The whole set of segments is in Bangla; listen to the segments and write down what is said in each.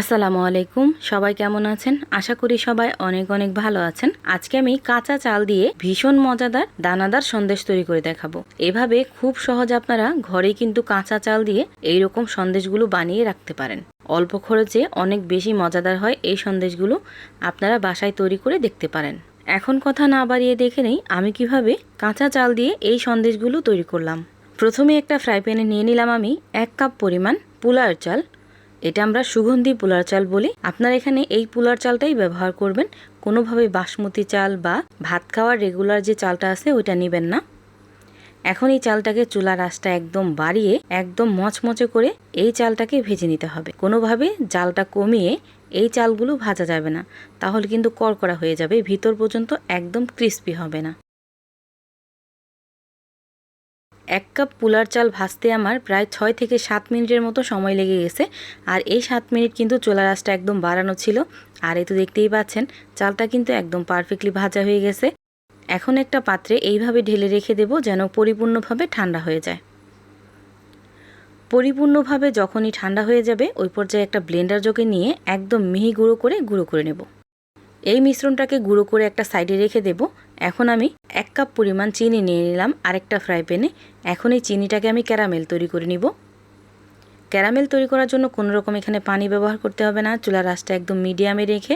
আসসালামু আলাইকুম। সবাই কেমন আছেন? আশা করি সবাই অনেক অনেক ভালো আছেন। আজকে আমি কাঁচা চাল দিয়ে ভীষণ মজাদার দানাদার সন্দেশ তৈরি করে দেখাবো। এভাবে খুব সহজ আপনারা ঘরে কিন্তু কাঁচা চাল দিয়ে এই রকম সন্দেশগুলো বানিয়ে রাখতে পারেন। অল্প খরচে অনেক বেশি মজাদার হয় এই সন্দেশগুলো আপনারা বাসায় তৈরি করে দেখতে পারেন। এখন কথা না বাড়িয়ে দেখে নেই আমি কীভাবে কাঁচা চাল দিয়ে এই সন্দেশগুলো তৈরি করলাম। প্রথমে একটা ফ্রাই প্যানে নিয়ে নিলাম আমি এক কাপ পরিমাণ পুলার চাল। এটা আমরা সুগন্ধি পোলার চাল বলি। আপনারা এখানে এই পোলার চালটাই ব্যবহার করবেন। কোনোভাবে বাসমতি চাল বা ভাত খাওয়ার রেগুলার যে চালটা আছে, ওইটা নেবেন না। এখন এই চালটাকে চুলার আঁচটা একদম বাড়িয়ে, একদম মচমচে করে এই চালটাকে ভেজে নিতে হবে। কোনোভাবে জালটা কমিয়ে এই চালগুলো ভাজা যাবে না। তাহলে কিন্তু কড়কড়া হয়ে যাবে, ভিতর পর্যন্ত একদম ক্রিস্পি হবে না। এক কাপ পুলার চাল ভাজতে আমার প্রায় ছয় থেকে সাত মিনিটের মতো সময় লেগে গেছে। আর এই সাত মিনিট কিন্তু চোলার আঁচটা একদম বাড়ানো ছিল। আর এই তো দেখতেই পাচ্ছেন, চালটা কিন্তু একদম পারফেক্টলি ভাজা হয়ে গেছে। এখন একটা পাত্রে এইভাবে ঢেলে রেখে দেব যেন পরিপূর্ণভাবে ঠান্ডা হয়ে যায়। পরিপূর্ণভাবে যখনই ঠান্ডা হয়ে যাবে, ওই পর্যায়ে একটা ব্লেন্ডার জোকে নিয়ে একদম মিহি গুঁড়ো করে গুঁড়ো করে নেব। এই মিশ্রণটাকে গুঁড়ো করে একটা সাইডে রেখে দেব। এখন আমি এক কাপ পরিমাণ চিনি নিয়ে নিলাম আরেকটা ফ্রাই প্যানে। এখন এই চিনিটাকে আমি ক্যারামেল তৈরি করে নিব। ক্যারামেল তৈরি করার জন্য কোনো রকম এখানে পানি ব্যবহার করতে হবে না। চুলার রাসটা একদম মিডিয়ামে রেখে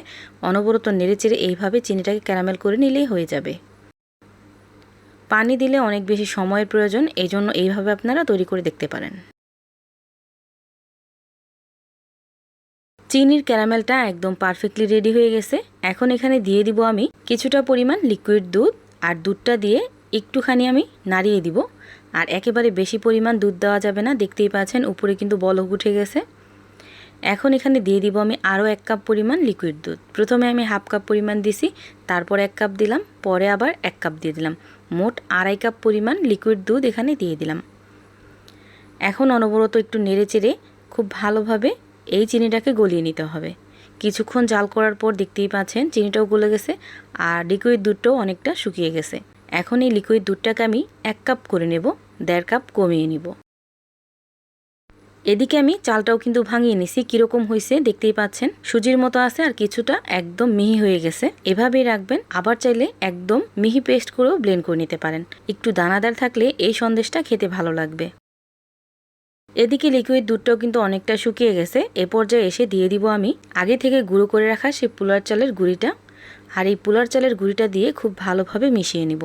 অনবরত নেড়েচেড়ে এইভাবে চিনিটাকে ক্যারামেল করে নিলেই হয়ে যাবে। পানি দিলে অনেক বেশি সময়ের প্রয়োজন এই জন্য এইভাবে আপনারা তৈরি করে দেখতে পারেন। চিনির ক্যারামেলটা একদম পারফেক্টলি রেডি হয়ে গেছে। এখন এখানে দিয়ে দিব আমি কিছুটা পরিমাণ লিকুইড দুধ আর দুধটা দিয়ে একটুখানি আমি নাড়িয়ে দিব। আর একেবারে বেশি পরিমাণ দুধ দেওয়া যাবে না, দেখতেই পাচ্ছেন উপরে কিন্তু বলক উঠে গেছে। এখন এখানে দিয়ে দিব আমি আরও এক কাপ পরিমাণ লিকুইড দুধ। প্রথমে আমি হাফ কাপ পরিমাণ দিছি, তারপর এক কাপ দিলাম, পরে আবার এক কাপ দিয়ে দিলাম। মোট আড়াই কাপ পরিমাণ লিকুইড দুধ এখানে দিয়ে দিলাম। এখন অনবরত একটু নেড়ে চেড়ে খুব ভালোভাবে এই চিনিটাকে গলিয়ে নিতে হবে। কিছুক্ষণ জাল করার পর দেখতেই পাচ্ছেন চিনিটাও গলে গেছে আর লিকুইড দুধটাও অনেকটা শুকিয়ে গেছে। এখন এই লিকুইড দুধটাকে আমি এক কাপ করে নেব, দেড় কাপ কমিয়ে নিব। এদিকে আমি চালটাও কিন্তু ভাঙিয়ে নিছি, কীরকম হয়েছে দেখতেই পাচ্ছেন। সুজির মতো আছে আর কিছুটা একদম মিহি হয়ে গেছে। এভাবেই রাখবেন, আবার চাইলে একদম মিহি পেস্ট করেও ব্লেন্ড করে নিতে পারেন। একটু দানাদার থাকলে এই সন্দেশটা খেতে ভালো লাগবে। এদিকে লিকুইড দুধটাও কিন্তু অনেকটা শুকিয়ে গেছে। এ পর্যায়ে এসে দিয়ে দিব আমি আগে থেকে গুঁড়ো করে রাখা সেই পুলার চালের গুঁড়িটা। আর এই পুলার চালের গুঁড়িটা দিয়ে খুব ভালোভাবে মিশিয়ে নিব।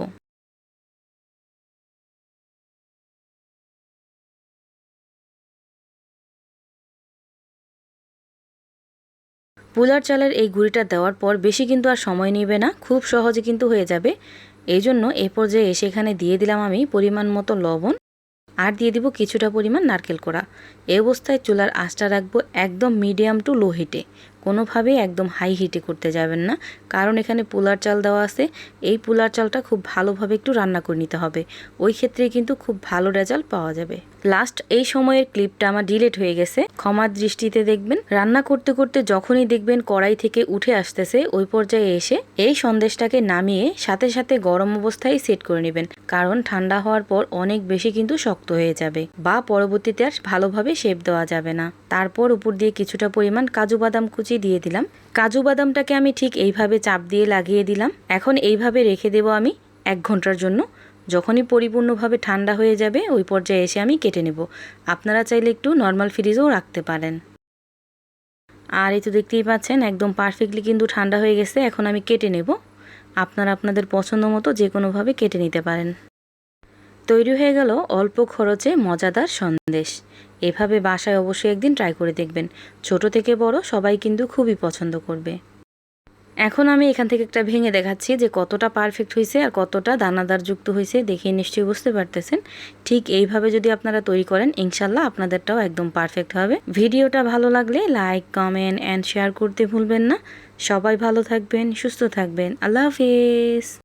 পুলার চালের এই গুঁড়িটা দেওয়ার পর বেশি কিন্তু আর সময় নেবে না, খুব সহজে কিন্তু হয়ে যাবে। এই জন্য এ পর্যায়ে এসে এখানে দিয়ে দিলাম আমি পরিমাণ মতো লবণ। আর দিয়ে দিব কিছুটা পরিমাণ নারকেল কোড়া। এই অবস্থায় চুলার আঁচটা রাখব একদম মিডিয়াম টু লো হিটে। কোনোভাবেই একদম হাই হিটে করতে যাবেন না, কারণ এখানে পোলার চাল দেওয়া আছে। এই পোলার চালটা খুব ভালোভাবে একটু রান্না করে নিতে হবে। ওই ক্ষেত্রে কিন্তু খুব ভালো রেজাল্ট পাওয়া যাবে। লাস্ট এই সময়ের ক্লিপটা আমার ডিলেট হয়ে গেছে। ক্ষমার দৃষ্টিতে দেখবেন, রান্না করতে করতে যখনই দেখবেন কড়াই থেকে উঠে আসতেছে, ওই পর্যায়ে এসে এই সন্দেশটাকে নামিয়ে সাথে সাথে গরম অবস্থায় সেট করে নেবেন, কারণ ঠান্ডা হওয়ার পর অনেক বেশি কিন্তু শক্ত হয়ে যাবে বা পরবর্তীতে আর ভালোভাবে শেপ দেওয়া যাবে না। তারপর উপর দিয়ে কিছুটা পরিমাণ কাজু বাদাম কুচি দিয়ে দিলাম। কাজু বাদামটাকে আমি ঠিক এইভাবে চাপ দিয়ে লাগিয়ে দিলাম। এখন এইভাবে রেখে দেব আমি এক ঘণ্টার জন্য। যখনই পরিপূর্ণভাবে ঠান্ডা হয়ে যাবে, ওই পর্যায়ে এসে আমি কেটে নেব। আপনারা চাইলে একটু নর্মাল ফ্রিজেও রাখতে পারেন। আর এই তো দেখতেই পাচ্ছেন, একদম পারফেক্টলি কিন্তু ঠান্ডা হয়ে গেছে, এখন আমি কেটে নেব। আপনারা আপনাদের পছন্দ মতো যে কোনোভাবে কেটে নিতে পারেন। তৈরি হয়ে গেল অল্প খরচে মজাদার সন্দেশ। এভাবে বাসায় অবশ্যই একদিন ট্রাই করে দেখবেন। ছোট থেকে বড় সবাই কিন্তু খুবই পছন্দ করবে। এখন আমি এখান থেকে একটা ভেঙে দেখাচ্ছি যে কতটা পারফেক্ট হয়েছে আর কতটা দানাদার যুক্ত হয়েছে দেখে নিশ্চয়ই বুঝতে পারতেছেন। ঠিক এইভাবে যদি আপনারা তৈরি করেন, ইনশাল্লাহ আপনাদেরটাও একদম পারফেক্ট হবে। ভিডিওটা ভালো লাগলে লাইক কমেন্ট অ্যান্ড শেয়ার করতে ভুলবেন না। সবাই ভালো থাকবেন, সুস্থ থাকবেন। আল্লাহ হাফিজ।